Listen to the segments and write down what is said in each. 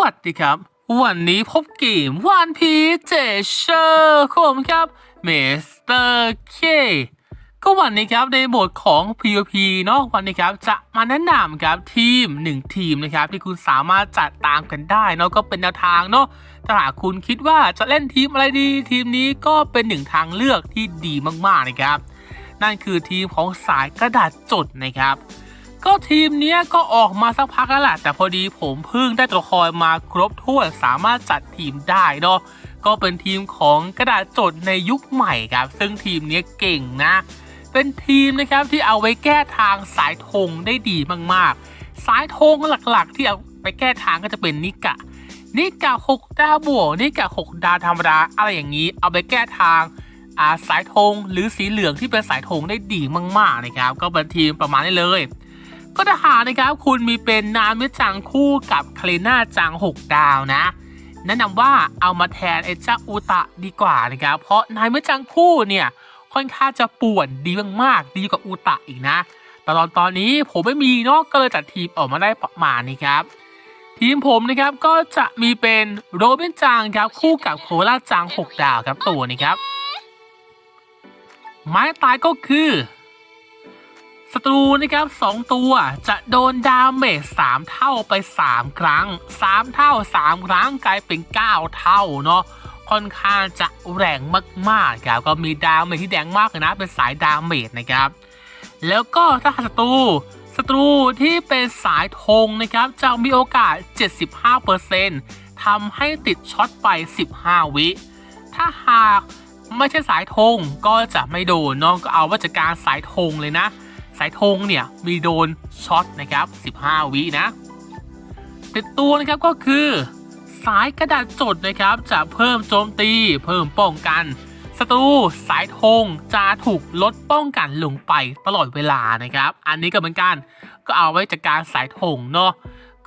วัสดีครับ วันนี้พบเกมวันพีเจเชอร์ผมครับเมสเตอร์เคก็วันนี้ครับในบทของ PVP เนาะวันนี้ครับจะมาแนะนำครับทีม 1 ทีมนะครับที่คุณสามารถจัดตามกันได้เนาะก็เป็นแนวทางเนาะถ้าหากคุณคิดว่าจะเล่นทีมอะไรดี ทีมนี้ก็เป็นหนึ่งทางเลือกที่ดีมากๆนะครับ นั่นคือทีมของสายกระดาษจดนะครับ ก็ทีมเนี้ยก็ออกมาสักพักแล้วแหละแต่พอดีผมเพิ่งได้ตัวละคอยมาครบถ้วนสามารถจัดทีมได้เนาะก็เป็นทีมของกระดาษจดในยุคใหม่ครับ ซึ่งทีมเนี้ยเก่งนะ เป็นทีมนะครับที่เอาไว้แก้ทางสายธงได้ดีมากๆ สายธงหลักๆ ที่เอาไปแก้ทางก็จะเป็นนิกะ นิกะ6ดาวบวกนิกะ6ดาวธรรมดาอะไรอย่างนี้ เอาไปแก้ทางาสายธงหรือสีเหลืองที่เป็นสายธงได้ดีมากๆนะครับ ก็เป็นทีมประมาณนี้เลย ก็ถ้าหานะครับคุณมีเป็นนามิจังคู่กับคาเลน่าจัง 6 ดาวนะแนะนำว่าเอามาแทนไอ้เจ้าอุตะดีกว่านะครับ เพราะนายมิจังคู่เนี่ยค่อนข้างจะป่วนดีมากๆดีกว่าอุตะอีกนะแต่ตอนตอนนี้ผมไม่มีเนาะก็เลยจัดทีมออกมาได้ประมาณนี้ครับ ทีมผมนะครับก็จะมีเป็นโรบินจังครับคู่กับโคลาจัง 6 ดาวครับตัวนี้ครับ ไม้ตายก็คือ ศัตรูนะครับสองตัวจะโดนดาเมจสามเท่าไป 3 ครั้ง 3 เท่า 3 ครั้งกลายเป็น 9 เท่าเนาะค่อนข้างจะแรงมากๆครับก็มีดาเมจที่แดงมากเลยนะ เป็นสายดาเมจนะครับ แล้วก็ถ้าศัตรูศัตรูที่เป็นสายธงนะครับ จะมีโอกาส 75%ทำให้ติดช็อตไป 15 วิ ถ้าหากไม่ใช่สายธงก็จะไม่โดนเนาะก็เอาวัจการสายธงเลยนะ สายธงเนี่ยมีโดนช็อตนะครับ 15 วินะติดตัวนะครับก็คือสายกระดาษจดนะครับจะเพิ่มโจมตี เพิ่มป้องกันศัตรูสายธงจะถูกลดป้องกันลงไปตลอดเวลานะครับ อันนี้ก็เหมือนกันก็เอาไว้จัดการสายธงเนาะ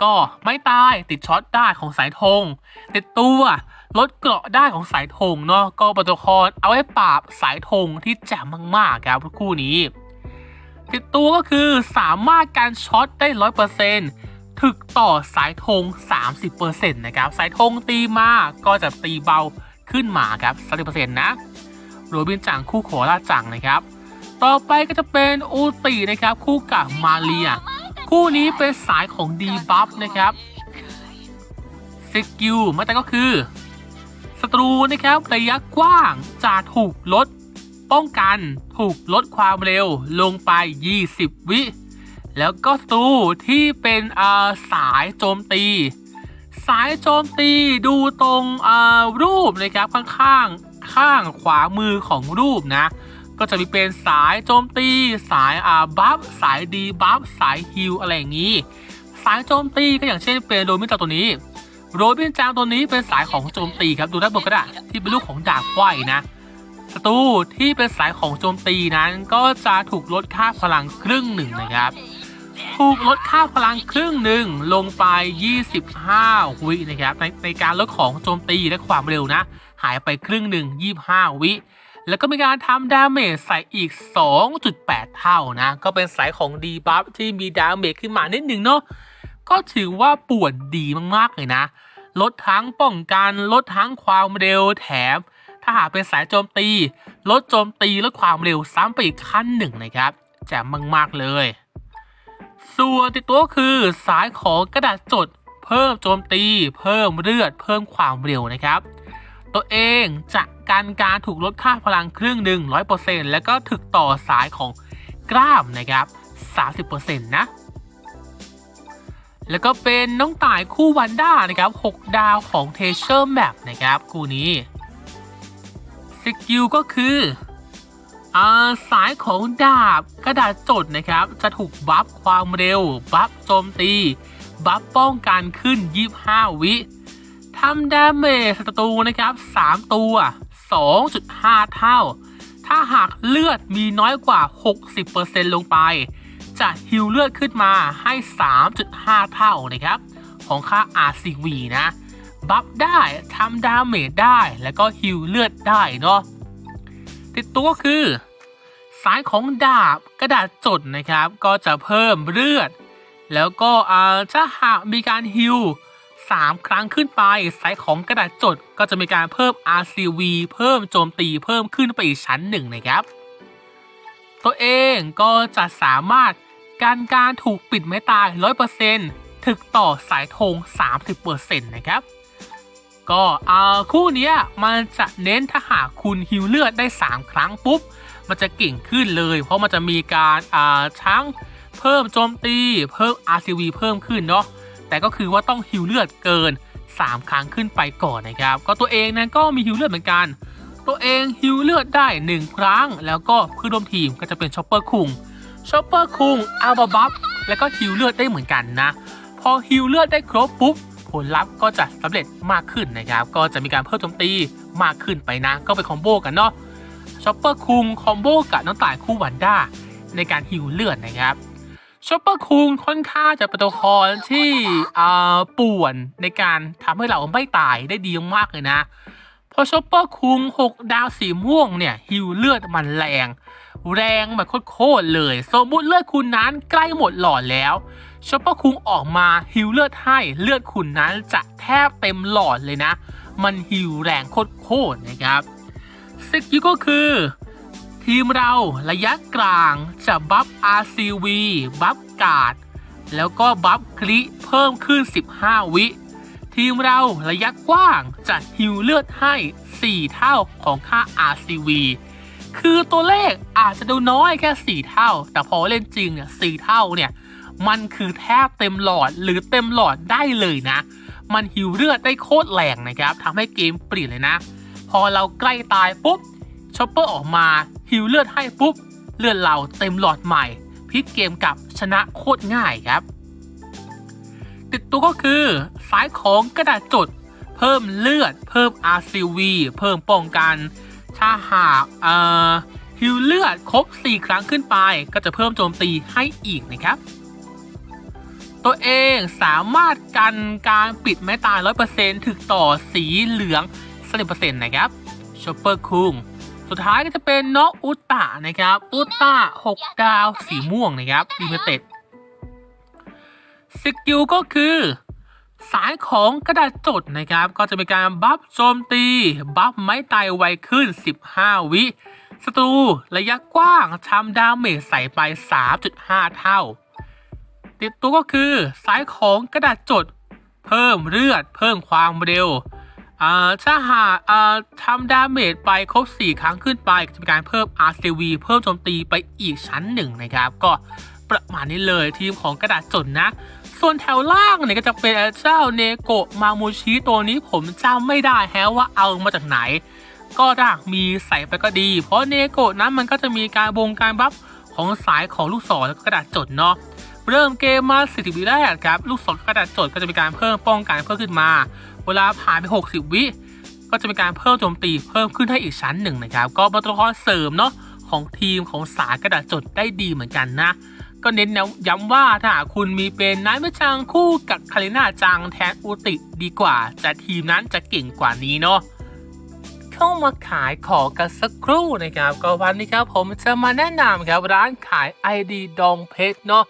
ก็ไม่ตายติดช็อตได้ของสายธงติดตัวลดเกราะได้ของสายธงเนาะก็ปรตุคอนเอาไว้ปราบสายธงที่แจ่มมากๆครับคู่นี้ ติดตัวก็คือสามารถการช็อตได้ร้อยเปอร์เซ็นต์ถึกต่อสายธง 30%นะครับ สายธงตีมาก็จะตีเบาขึ้นมาครับ 30%นะโรบินจังคู่โคราจังนะครับ ต่อไปก็จะเป็นอูตินะครับ คู่กับมาเรีย คู่นี้เป็นสายของดีบัฟนะครับสกิลมาแต่ก็คือศัตรูนะครับระยะกว้างจะถูกลด ป้องกันถูกลดความเร็วลงไป 20 วิ แล้วก็ศัตรูที่เป็นอ่าสายโจมตี สายโจมตีดูตรงอ่ารูปนะครับข้างข้างๆข้างขวามือของรูปนะ ก็จะมีเป็นสายโจมตี สายอ่าบัฟสายดีบัฟสายฮิลอะไรอย่างนี้ สายโจมตีก็อย่างเช่นเป็นโรบินจางตัวนี้โรบินจางตัวนี้เป็นสายของโจมตีครับ ดูด้านบนก็ได้ที่เป็นลูกของดาบไขว้นะ ศัตรูที่เป็นสายของโจมตีนั้น ก็จะถูกลดค่าพลังครึ่งหนึ่งนะครับ ถูกลดค่าพลังครึ่งหนึ่งลงไป 25 วินะครับในในการลดของโจมตีและความเร็วนะ หายไปครึ่งหนึ่ง25 วิแล้วก็มีการทำดาเมจใส่อีก 2.8 เท่านะ ก็เป็นสายของดีบัฟที่มีดาเมจขึ้นมานิดหนึ่งเนาะ ก็ถือว่าปวดดีมากๆเลยนะ ลดทั้งป้องกันลดทั้งความเร็วแถม ถ้าหากเป็นสายโจมตี ลดโจมตีลดความเร็วซ้ำไปอีกขั้นหนึ่งนะครับแจ่มมากๆเลย ส่วนติดตัวคือสายของกระดาษจด เพิ่มโจมตี เพิ่มเลือด เพิ่มความเร็วนะครับ ตัวเองจะการการถูกลดค่าพลังครึ่งหนึ่งร้อยเปอร์เซ็นต์แล้วก็ถึกต่อสายของกล้ามนะครับสามสิบเปอร์เซ็นต์นะ แล้วก็เป็นน้องต่ายคู่วันด้านะครับ6ดาวของเทเชอร์แมปนะครับคู่นี้ สกิลก็คืออสายของดาบกระดาษจดนะครับ จะถูกบัฟความเร็ว บัฟโจมตี บัฟป้องกันขึ้น 25 วิทำดาเมจศัตรูนะครับ 3 ตัว 2.5 เท่า ถ้าหากเลือดมีน้อยกว่า 60%ลงไป จะฮิวเลือดขึ้นมาให้ 3.5 เท่านะครับ ของค่า RCV นะ บัฟได้ทำดาเมจได้แล้วก็ฮิวเลือดได้เนาะติดตัวก็คือ สายของดาบกระดาษจดนะครับ ก็จะเพิ่มเลือด แล้วก็ถ้าหากมีการฮิว3ครั้งขึ้นไปไซส์ของกระดาษจดก็จะมีการเพิ่ม RCV เพิ่มโจมตีเพิ่มขึ้นไปอีกชั้นหนึ่งนะครับ ตัวเองก็จะสามารถการการถูกปิดไม่ตาย 100%ถึกต่อสายธง30%นะครับ ก็อ่าคู่นี้มันจะเน้นถ้าหากคุณฮิวเลือดได้ 3 ครั้งปุ๊บ มันจะเก่งขึ้นเลย เพราะมันจะมีการอ่าช้างเพิ่มโจมตีเพิ่ม RCV เพิ่มขึ้นเนาะแต่ก็คือว่าต้องฮิวเลือดเกิน 3 ครั้งขึ้นไปก่อนนะครับ ก็ตัวเองนั้นก็มีฮิวเลือดเหมือนกัน ตัวเองฮิวเลือดได้ 1 ครั้ง แล้วก็เพื่อนร่วมทีมก็จะเป็นชอปเปอร์คุงชอปเปอร์คุงอัลบาบัฟแล้วก็ฮิวเลือดได้เหมือนกันนะ พอฮิวเลือดได้ครบปุ๊บ ลลัพธ์ก็จะสำเร็จมากขึ้นนะครับ ก็จะมีการเพิ่มโจมตีมากขึ้นไปนะ ก็ไปคอมโบกันเนาะชอปเปอร์คุงคอมโบกับน้องต่ายคู่วันด้าในการฮิวเลือดนะครับชอปเปอร์คุงค่อนข้างจะเป็นตัวละครที่อ่าป่วนในการทำให้เราไม่ตายได้ดีมากเลยนะพอชอปเปอร์คุง6 ดาวสีม่วงเนี่ยฮิวเลือดมันแรง แรงแบบโคตรเลย สมมุติเลือดคุณนั้นใกล้หมดหลอดแล้ว ชอปเปอร์คุงออกมาฮิวเลือดให้เลือดคุณนั้นจะแทบเต็มหลอดเลยนะ มันฮิวแรงโคตรๆนะครับสกิลก็คือ ทีมเราระยะกลางจะบัฟ RCV บัฟกาด แล้วก็บัฟคลิเพิ่มขึ้น 15 วิ ทีมเราระยะกว้างจะฮิวเลือดให้ 4 เท่าของค่า RCV คือตัวเลขอาจจะดูน้อยแค่ 4 เท่า แต่พอเล่นจริงเนี่ย 4 เท่าเนี่ย มันคือแทบเต็มหลอดหรือเต็มหลอดได้เลยนะ มันฮิวเลือดได้โคตรแรงนะครับทำให้เกมเปลี่ยนเลยนะ พอเราใกล้ตายปุ๊บชอปเปอร์ออกมาฮิวเลือดให้ปุ๊บ เลือดเราเต็มหลอดใหม่พลิกเกมกับชนะโคตรง่ายครับ ติดตัวก็คือสายของกระดาษจด เพิ่มเลือด เพิ่ม RCV เพิ่มป้องกันถ้าหากฮิวเลือดครบ 4 ครั้งขึ้นไป ก็จะเพิ่มโจมตีให้อีกนะครับ ตัวเองสามารถกันการปิดไม้ตาย 100%ถึกต่อสีเหลือง 30%นะครับชอปเปอร์คุงสุดท้ายก็จะเป็นน้องอุตตะนะครับอุตตะ6 ดาวสีม่วงนะครับลิมิเต็ดสกิลก็คือ สายของกระดาษจดนะครับ ก็จะมีการบัฟโจมตี บัฟไม้ตายไวขึ้น 15 วิศัตรูระยะกว้างทำดาเมจใส่ไป 3.5 เท่า ติดตัวก็คือสายของกระดาษจด เพิ่มเลือด เพิ่มความเร็วอ่าถ้าหากอ่าทำดาเมจไปครบ 4 ครั้งขึ้นไปก็จะมีการเพิ่ม RCV เพิ่มโจมตีไปอีกชั้นหนึ่งนะครับ ก็ประมาณนี้เลยทีมของกระดาษจดนะ ส่วนแถวล่างเนี่ยก็จะเป็นเจ้าเนโกะมามูชิตัวนี้ผมจำไม่ได้แฮะว่าเอามาจากไหน ก็ถ้ามีใส่ไปก็ดี เพราะเนโกะนั้นมันก็จะมีการบงการบัฟของสายของลูกศรแล้วก็กระดาษจดเนาะ เริ่มเกมมา40วิแรกครับลูกศรกระดาษจดก็จะมีการเพิ่มป้องกันเพิ่มขึ้นมา เวลาผ่านไป 60 วิ ก็จะมีการเพิ่มโจมตีเพิ่มขึ้นให้อีกชั้นหนึ่งนะครับ ก็เป็นตัวละครเสริมเนาะของทีมของสายกระดาษจดได้ดีเหมือนกันนะ ก็เน้นย้ำว่าถ้าคุณมีเป็นนายมจังคู่กับคาริน่าจังแทนอุติดีกว่าแต่ทีมนั้นจะเก่งกว่านี้เนาะเข้ามาขายของกันสักครู่นะครับ ก็วันนี้ครับผมจะมาแนะนำครับร้านขาย ID ดองเพชรเนาะ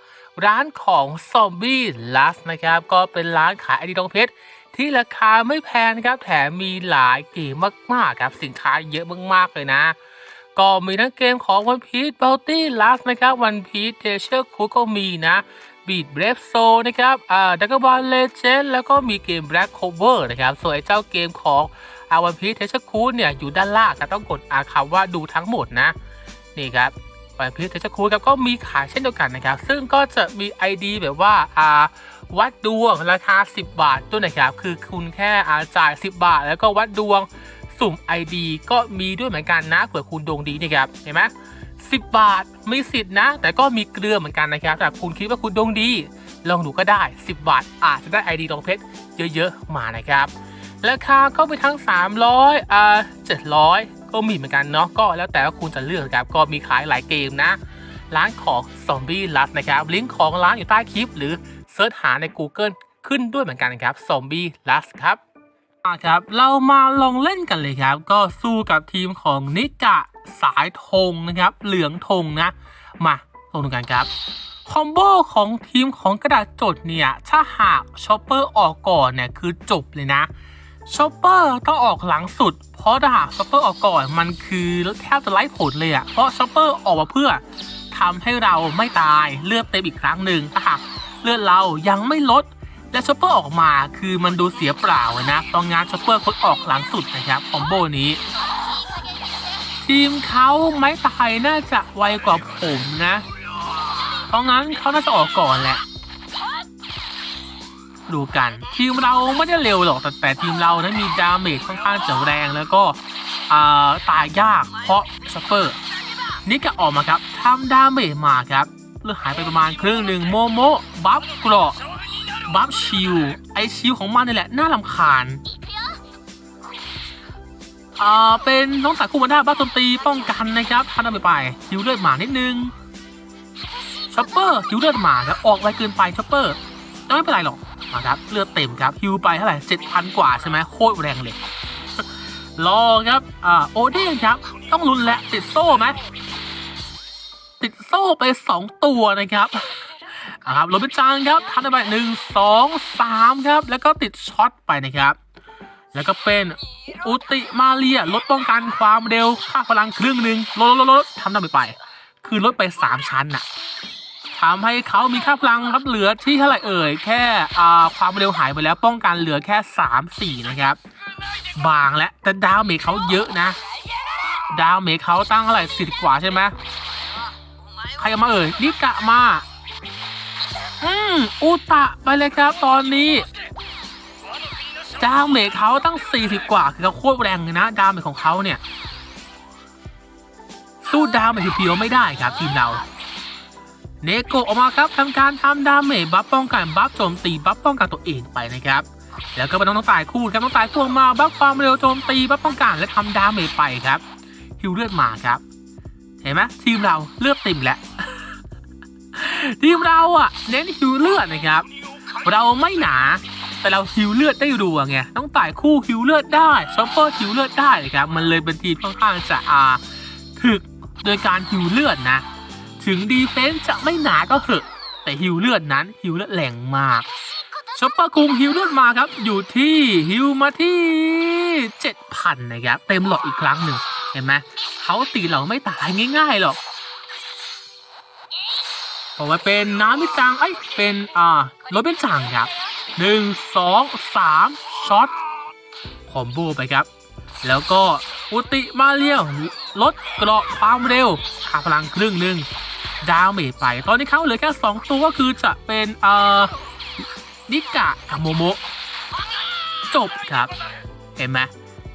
ร้านของซอมบี้ลัสนะครับ ก็เป็นร้านขาย ID ดองเพชรที่ราคาไม่แพงครับ แถมมีหลายเกมมากๆครับ สินค้าเยอะมากๆเลยนะ ก็มีทั้งเกมของ One Piece Bounty Last นะครับ One Piece Treasure Cruise ก็มีนะ Beat Brave Soul นะครับอ่า Dragon Ball Legend แล้วก็มีเกม Black Cover นะครับ ส่วนไอ้เจ้าเกมของอา One Piece Treasure Cruise เนี่ยอยู่ด้านล่างก็ต้องกดอาคำว่าดูทั้งหมดนะ นี่ครับ One Piece Treasure Cruise ครับก็มีขายเช่นเดียวกันนะครับ ซึ่งก็จะมี ID แบบว่าอ่าวัดดวงราคา 10 บาทด้วยนะครับ คือคุณแค่อาจ่าย 10 บาท แล้วก็วัดดวงสุ่ม ID ก็มีด้วยเหมือนกันนะเผื่อคุณดวงดีนะครับเห็นไหมสิบบาทมีสิทธิ์นะ แต่ก็มีเกลือเหมือนกันนะครับแต่คุณคิดว่าคุณดวงดี ลองดูก็ได้ 10 บาท อาจจะได้ ID ดองเพชรเยอะๆมานะครับ ราคาก็ไปทั้ง 300อ่า700 ก็มีเหมือนกันเนาะก็แล้วแต่ว่าคุณจะเลือกครับก็มีขายหลายเกมนะ ร้านของ Zombie Lust นะครับลิงก์ของร้านอยู่ใต้คลิป หรือเซิร์ชหาใน Google ขึ้นด้วยเหมือนกันนะครับ Zombie Lust ครับอะครับเรามาลองเล่นกันเลยครับ ก็สู้กับทีมของนิกะสายธงนะครับ เหลืองธงนะ มาลงดูกันครับคอมโบของทีมของกระดาษจดเนี่ย ถ้าหากชอปเปอร์ออกก่อนเนี่ย คือจบเลยนะ ชอปเปอร์ต้องออกหลังสุด เพราะถ้าหากชอปเปอร์ออกก่อนมันคือแทบจะไร้ผลเลยอะเพราะชอปเปอร์ออกมาเพื่อทำให้เราไม่ตายเลือดเต็มอีกครั้งหนึ่งถ้าหากเลือดเรายังไม่ลด และชอปเปอร์ออกมาคือมันดูเสียเปล่านะตอนงานชอปเปอร์คนออกหลังสุดนะครับคอมโบนี้ ทีมเขาไม้ตายน่าจะไวกว่าผมนะ เพราะงั้นเขาน่าจะออกก่อนแหละ ดูกัน ทีมเราไม่ได้เร็วหรอกแต่แต่ทีมเรานั้นมีดาเมจค่อนข้างจะแรงแล้วก็ตายยากเพราะช็อปเปอร์นี่ก็ออกมาครับทำดาเมจมาครับเลือดหายไปประมาณครึ่งหนึ่งโมโมบัฟเกราะบัฟชิลไอชิลของมันนี่แหละน่าลำคาญอ่าเป็นน้องสายคู่มันได้บ้าโจมตีป้องกันนะครับทันเอาไปไปฮิวเลือดหมานิดนึงช็อปเปอร์ฮิวเลือดหมาครับออกไวเกินไปช็อปเปอร์ไม่เป็นไรหรอก มาครับเลือดเต็มครับฮิวไปเท่าไหร่เจ็ดพันกว่าใช่ไหมโคตรแรงเลยรอครับอ่าโอเด้ครับ ต้องลุ้นและติดโซ่ไหมติดโซ่ไปสองตัวนะครับอ่าครับโรบินจังครับทันไปหนึ่งสองสามครับ แล้วก็ติดช็อตไปนะครับ แล้วก็เป็นอุติมาเรียลดป้องกันความเร็วค่าพลังครึ่งหนึ่งลดลดลดทำได้ไปไปคือลดไป3ชั้นน่ะ ทำให้เขามีค่าพลังครับเหลือที่เท่าไหร่เอ่ย แค่ความเร็วหายไปแล้วป้องกันเหลือแค่ 3 4 นะครับ บางแล้วแต่ดาวเมจเขาเยอะนะ ดาวเมจเขาตั้งเท่าไหร่สิบกว่าใช่ไหมใครมาเอ่ยนิกะมา อืมอุตะไปเลยครับตอนนี้ดาวเมจเขาตั้ง 40 กว่าคือเขาโคตรแรงเลยนะ ดาวเมจของเขาเนี่ย สู้ดาวเมจเพียวๆไม่ได้ครับทีมเรา เนโกะออกมาครับทำการทำดาเมจบัฟป้องกันบัฟโจมตีบัฟป้องกันตัวเองไปนะครับแล้วก็เป็นน้องน้องตายคู่ครับน้องตายคู่มาบัฟความเร็วโจมตีบัฟป้องกันและทำดาเมจไปครับฮิวเลือดมาครับ เห็นไหมทีมเราเลือดเต็มแล้วทีมเราอะเน้นฮิวเลือดนะครับ เราไม่หนาแต่เราฮิวเลือดได้รัวไงต้องต่ายคู่ฮิวเลือดได้ช็อปเปอร์ฮิวเลือดได้เลยครับมันเลยเป็นทีมค่อนข้างจะอาถึกโดยการฮิวเลือดนะ ถึงดีเฟนส์จะไม่หนาก็เหอะ แต่ฮิวเลือดนั้นฮิวเลือดแรงมากช็อปเปอร์คุงฮิวเลือดมาครับ อยู่ที่ฮิวมาที่7,000นะครับเต็มหลอดอีกครั้งหนึ่งเห็นไหมเขาตีเราไม่ตายง่ายๆหรอกผมว่าเป็นน้ำมิจังไอ้เป็นอ่าโรเบนจังครับหนึ่งสองสามช็อตคอมโบไปครับ แล้วก็อุติมาเรียวลดเกราะความเร็วคาพลังครึ่งหนึ่ง ดาวเมจไป ตอนนี้เขาเหลือแค่ 2 ตัวก็คือจะเป็นเอ่อนิกะกับโมโมะจบครับ เห็นไหม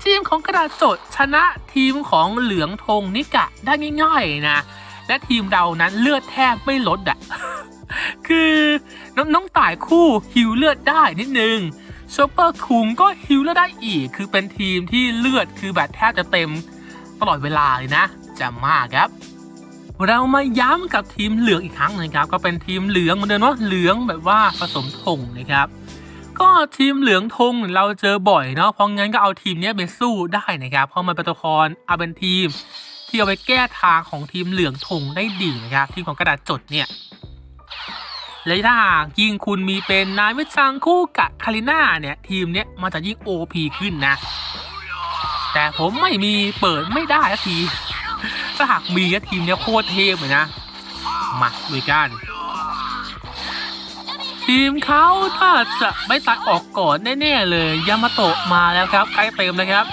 ทีมของกระดาษจดชนะทีมของเหลืองธงนิกะได้ง่ายๆนะ และทีมเรานั้นเลือดแทบไม่ลดอะคือน้องน้องต่ายคู่ฮิวเลือดได้นิดนึงชอปเปอร์คุงก็ฮิวเลือดได้อีก คือเป็นทีมที่เลือดคือแบบแทบจะเต็มตลอดเวลาเลยนะ จะมากครับ เรามาย้ำกับทีมเหลืองอีกครั้งนึงครับ ก็เป็นทีมเหลืองเหมือนเดิมว่าเหลืองแบบว่าผสมธงนะครับ ก็ทีมเหลืองธงเราเจอบ่อยเนาะเพราะงั้นก็เอาทีมนี้ไปสู้ได้นะครับ เพราะมันเป็นตัวละครเอาเป็นทีม ที่เอาไปแก้ทางของทีมเหลืองธงได้ดีนะครับทีมของกระดาษจดเนี่ยและถ้าหากยิ่งคุณมีเป็นนายวิชังคู่กับคาริน่าเนี่ย ทีมเนี้ยมันจะยิ่ง OP ขึ้นนะ แต่ผมไม่มีเปิดไม่ได้ที ถ้าหากมีก็ทีมเนี้ยโคตรเทพเลยนะ มาดูกัน ทีมเขาถ้าจะไม่ตายออกก่อนแน่ๆเลย ยามาโตะมาแล้วครับใกล้เต็มแล้วครับ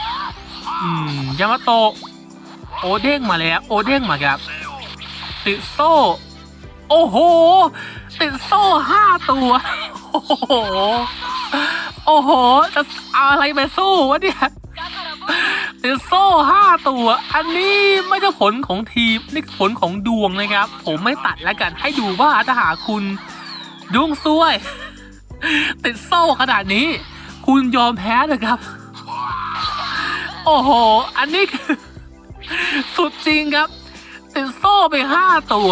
อืม ยามาโตะโอเด้งมาแล้ว โอเด้งมาครับ ติดโซ่ โอ้โห ติดโซ่ห้าตัว โอ้โห โอ้โห จะเอาอะไรไปสู้วะเนี่ย ติดโซ่ห้าตัว อันนี้ไม่ใช่ผลของทีมนี่ผลของดวงนะครับ ผมไม่ตัดแล้วกันให้ดูว่าถ้าหาคุณ ดวงซวย ติดโซ่ขนาดนี้ คุณยอมแพ้เลยครับ โอ้โห อันนี้คือสุดจริงครับ ติดโซ่ไปห้าตัว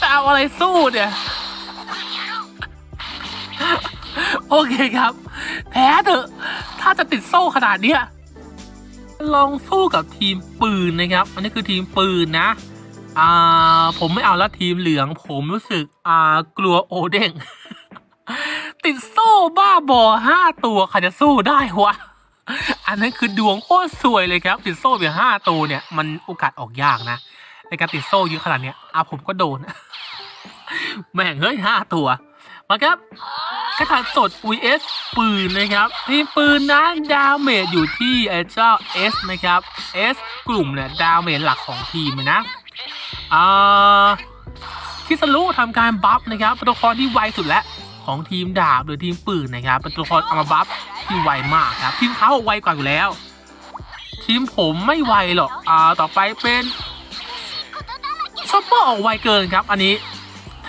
จะเอาอะไรสู้เนี่ยโอเคครับ แพ้เถอะ ถ้าจะติดโซ่ขนาดเนี้ย ลองสู้กับทีมปืนนะครับ อันนี้คือทีมปืนนะอ่าผมไม่เอาละทีมเหลือง ผมรู้สึกอ่ากลัวโอเด้งติดโซ่บ้าบอห้าตัวใครจะสู้ได้วะอันนั้นคือดวงโคตรสวยเลยครับ ติดโซ่เพียงห้าตัวเนี่ยมันโอกาสออกยากนะในการติดโซ่เยอะขนาดเนี้ยอะผมก็โดนแม่งเฮ้ยห้าตัวมาครับ กระถางสด vs ปืนนะครับทีมปืนนั้นดาเมจอยู่ที่ไอ้เจ้า S นะครับ S กลุ่มเนี่ยดาเมจหลักของทีมนะอ่าคิสรุทำการบัฟนะครับเป็นตัวละครที่ไวสุดแล้วของทีมดาบหรือทีมปืนนะครับเป็นตัวละครเอามาบัฟที่ไวมากครับทีมเขาไวกว่าอยู่แล้ว ทีมผมไม่ไวหรอกอ่าต่อไปเป็นชอปเปอร์ออกไวเกินครับ อันนี้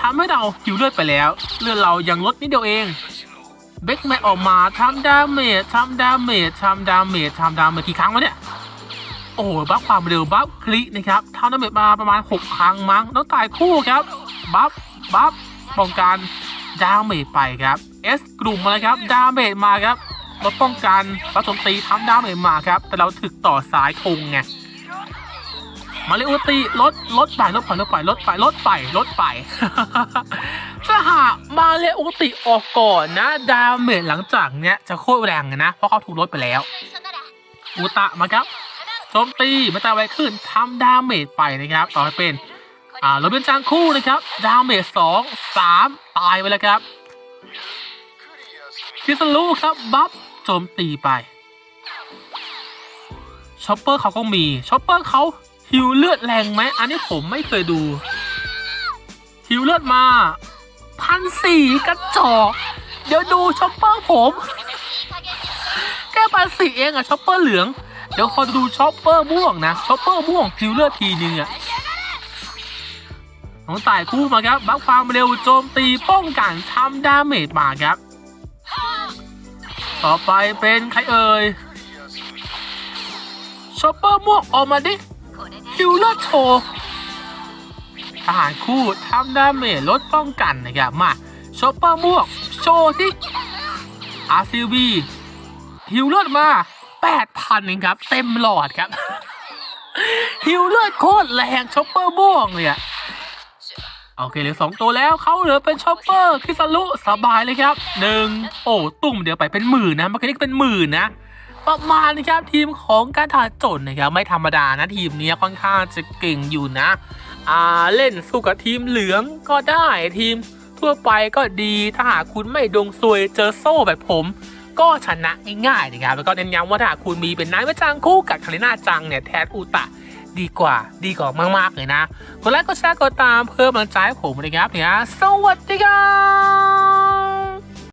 ทำให้เราหิวเลือดไปแล้ว เลือดเรายังลดนิดเดียวเองเบคแมนออกมาทำดาเมจทำดาเมจทำดาเมจทำดาเมจกี่ครั้งวะเนี่ย โอ้โหบัฟความเร็วบัฟคลินะครับทำดาเมจมาประมาณ 6 ครั้งมั้งต้องตายคู่ครับบัฟบัฟป้องกันดาเมจไปครับ S กลุ่มมาเลยครับดาเมจมาครับลดป้องกันผสมตีทำดาเมจมาครับ แต่เราถึกต่อสายคงไง มาเลโอตีลดลดไปลดไปลดไปลดไปลดไปลดไปถ้าหากมาเลโอติออกก่อนนะ ดาเมจหลังจากเนี้ยจะโคตรแรงเลยนะ เพราะเขาถูกลดไปแล้วอุตะมาครับโจมตีมาตาไวขึ้นทำดาเมจไปนะครับ ต่อไปเป็นอ่าโรเบนจางคู่นะครับ ดาเมจสองสามตายไปแล้วครับคิสลูครับบัฟโจมตีไปช็อปเปอร์เขาก็มีช็อปเปอร์เขา ฮิวเลือดแรงไหมอันนี้ผมไม่เคยดู ฮิวเลือดมาพันสี่กระจอกเดี๋ยวดูช็อปเปอร์ผมแค่พันสี่เองอะช็อปเปอร์เหลือง เดี๋ยวคอยดูช็อปเปอร์ม่วงนะช็อปเปอร์ม่วงฮิวเลือดทีนึงอะน้องต่ายคู่มาครับบัฟความเร็วโจมตีป้องกันทำดาเมจมาครับ ต่อไปเป็นใครเอ่ยช็อปเปอร์ม่วงออกมาดิ ฮิวเลอร์โชว์ทหารคู่ทำดาเมจลดป้องกันนะครับมาชอปเปอร์ม่วงโชว์ที่ RCB ฮิวเลือดมา 8,000เองครับ เต็มหลอดครับ ฮิวเลือดโคตรแรงชอปเปอร์ม่วงเลยอะโอเคเหลือสองตัวแล้วเขาเหลือเป็นชอปเปอร์คิสลุสบายเลยครับหนึ่งโอ้ ตุ่มเดี๋ยวไปเป็นหมื่นนะมื่อกี้นี่เป็นหมื่นนะ ประมาณนะครับทีมของการถาจนนะครับไม่ธรรมดานะทีมนี้ค่อนข้างจะเก่งอยู่นะอ่าเล่นสู้กับทีมเหลืองก็ได้ทีมทั่วไปก็ดีถ้าหากคุณไม่ดงซวยเจอโซ่แบบผม ก็ชนะง่ายๆนะครับแล้วก็เน้นย้ำว่าถ้าคุณมีเป็นนายพระจังคู่กับคาริน่าจังเนี่ยแทนอุตะดีกว่าดีกว่ามากๆเลยนะกดไลค์กดแชร์กดตามเพื่อกำลังใจให้ผมนะครับเนี่ยสวัสดีครับ